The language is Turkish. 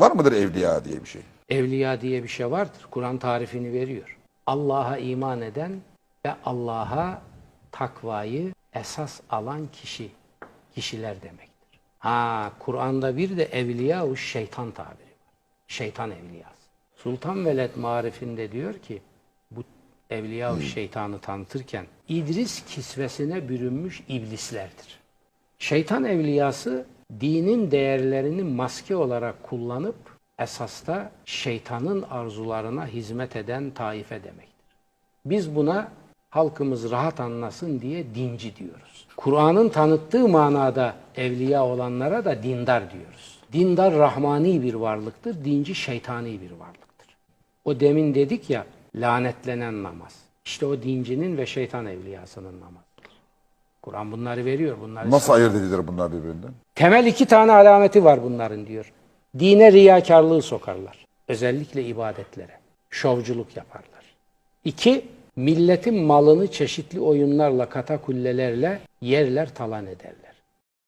Var mıdır evliya diye bir şey? Evliya diye bir şey vardır. Kur'an tarifini veriyor. Allah'a iman eden ve Allah'a takvayı esas alan kişi, kişiler demektir. Ha, Kur'an'da bir de evliya şeytan tabiri var. Şeytan evliyası. Sultan Veled marifinde diyor ki bu evliya şeytanı tanıtırken İdris kisvesine bürünmüş iblislerdir. Şeytan evliyası dinin değerlerini maske olarak kullanıp esasta şeytanın arzularına hizmet eden taife demektir. Biz buna halkımız rahat anlasın diye dinci diyoruz. Kur'an'ın tanıttığı manada evliya olanlara da dindar diyoruz. Dindar rahmani bir varlıktır, dinci şeytani bir varlıktır. O demin dedik ya lanetlenen namaz. İşte o dincinin ve şeytan evliyasının namazıdır. Kur'an bunları veriyor. Bunları Nasıl ayırt edilir bunlar birbirinden? Temel iki tane alameti var bunların diyor. Dine riyakarlığı sokarlar. Özellikle ibadetlere. Şovculuk yaparlar. İki, milletin malını çeşitli oyunlarla, katakullelerle yerler talan ederler.